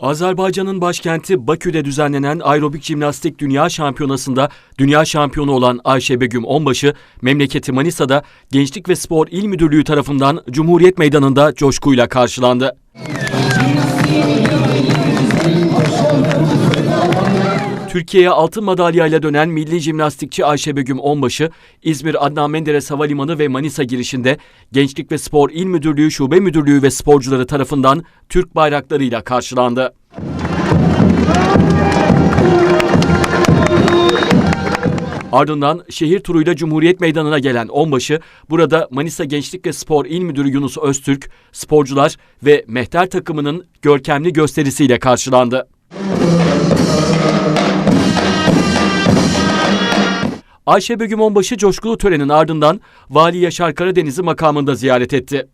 Azerbaycan'ın başkenti Bakü'de düzenlenen aerobik jimnastik dünya şampiyonasında dünya şampiyonu olan Ayşe Begüm Onbaşı, memleketi Manisa'da Gençlik ve Spor İl Müdürlüğü tarafından Cumhuriyet Meydanı'nda coşkuyla karşılandı. Türkiye'ye altın madalyayla dönen milli jimnastikçi Ayşe Begüm Onbaşı, İzmir Adnan Menderes Havalimanı ve Manisa girişinde Gençlik ve Spor İl Müdürlüğü Şube Müdürlüğü ve sporcuları tarafından Türk bayraklarıyla karşılandı. Ardından şehir turuyla Cumhuriyet Meydanı'na gelen Onbaşı, burada Manisa Gençlik ve Spor İl Müdürü Yunus Öztürk, sporcular ve mehter takımının görkemli gösterisiyle karşılandı. Ayşe Begüm Onbaşı coşkulu törenin ardından Vali Yaşar Karadeniz'i makamında ziyaret etti.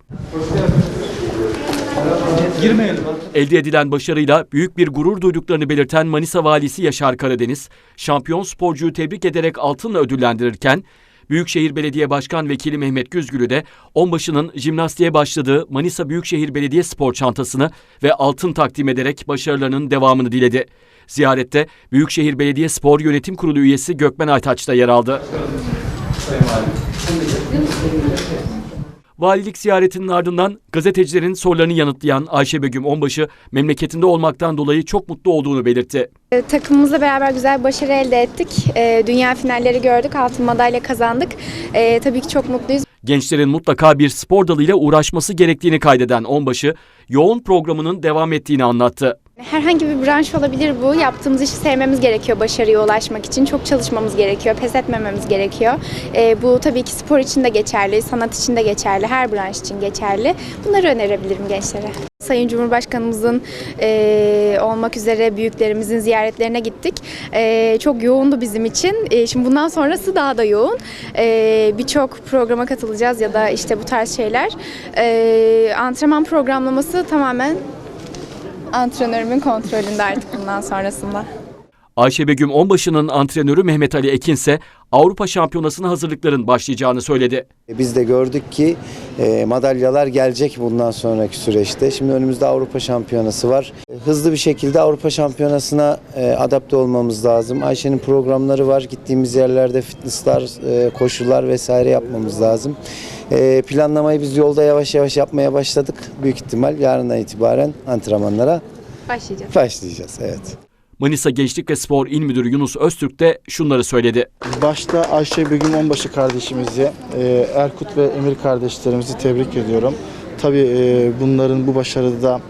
Elde edilen başarıyla büyük bir gurur duyduklarını belirten Manisa Valisi Yaşar Karadeniz, şampiyon sporcuyu tebrik ederek altınla ödüllendirirken, Büyükşehir Belediye Başkan Vekili Mehmet Güzgül'ü de onbaşının jimnastiğe başladığı Manisa Büyükşehir Belediye spor çantasını ve altın takdim ederek başarılarının devamını diledi. Ziyarette Büyükşehir Belediye Spor Yönetim Kurulu üyesi Gökmen Aytaç da yer aldı. Valilik ziyaretinin ardından gazetecilerin sorularını yanıtlayan Ayşe Begüm Onbaşı memleketinde olmaktan dolayı çok mutlu olduğunu belirtti. E, Takımımızla beraber güzel başarı elde ettik. E, Dünya finalleri gördük. Altın madalya kazandık. E, tabii ki çok mutluyuz. Gençlerin mutlaka bir spor dalıyla uğraşması gerektiğini kaydeden Onbaşı, yoğun programının devam ettiğini anlattı. Herhangi bir branş olabilir bu. Yaptığımız işi sevmemiz gerekiyor başarıya ulaşmak için. Çok çalışmamız gerekiyor, pes etmememiz gerekiyor. E, bu tabii ki spor için de geçerli, sanat için de geçerli, her branş için geçerli. Bunları önerebilirim gençlere. Sayın Cumhurbaşkanımızın e, olmak üzere büyüklerimizin ziyaretlerine gittik. E, çok yoğundu bizim için. E, şimdi bundan sonrası daha da yoğun. E, Birçok programa katılacağız ya da işte bu tarz şeyler. E, antrenman programlaması tamamen antrenörümün kontrolünde artık bundan sonrasında. Ayşe Begüm Onbaşı'nın antrenörü Mehmet Ali Ekin ise Avrupa Şampiyonası'na hazırlıkların başlayacağını söyledi. Biz de gördük ki e, madalyalar gelecek bundan sonraki süreçte. Şimdi önümüzde Avrupa Şampiyonası var. E, Hızlı bir şekilde Avrupa Şampiyonası'na e, adapte olmamız lazım. Ayşe'nin programları var. Gittiğimiz yerlerde fitnesslar, e, koşular vesaire yapmamız lazım. E, planlamayı biz yolda yavaş yavaş yapmaya başladık. Büyük ihtimal yarından itibaren antrenmanlara Başlayacağız. başlayacağız. Evet. Manisa Gençlik ve Spor İl Müdürü Yunus Öztürk de şunları söyledi. Başta Ayşe Begüm Onbaşı kardeşimizi, e, Erkut ve Emir kardeşlerimizi tebrik ediyorum. Tabii e, bunların bu başarıda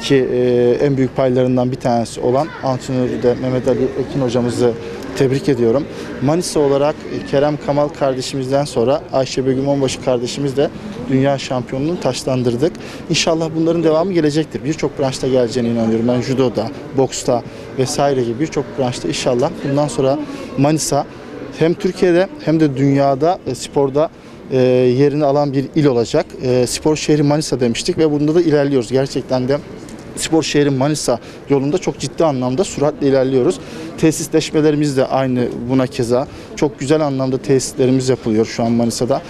ki e, en büyük paylarından bir tanesi olan antrenörü de Mehmet Ali Ekin hocamızı tebrik ediyorum. Manisa olarak e, Kerem Kamal kardeşimizden sonra Ayşe Begüm Onbaşı kardeşimiz de dünya şampiyonluğunu taşlandırdık. İnşallah bunların devamı gelecektir. Birçok branşta geleceğine inanıyorum. Ben judoda, boksta vesaire gibi birçok branşta inşallah bundan sonra Manisa hem Türkiye'de hem de dünyada e, sporda e, yerini alan bir il olacak. Spor şehri Manisa demiştik ve bunda da ilerliyoruz. Gerçekten de spor şehri Manisa yolunda çok ciddi anlamda süratle ilerliyoruz. Tesisleşmelerimiz de aynı buna keza. Çok güzel anlamda tesislerimiz yapılıyor şu an Manisa'da.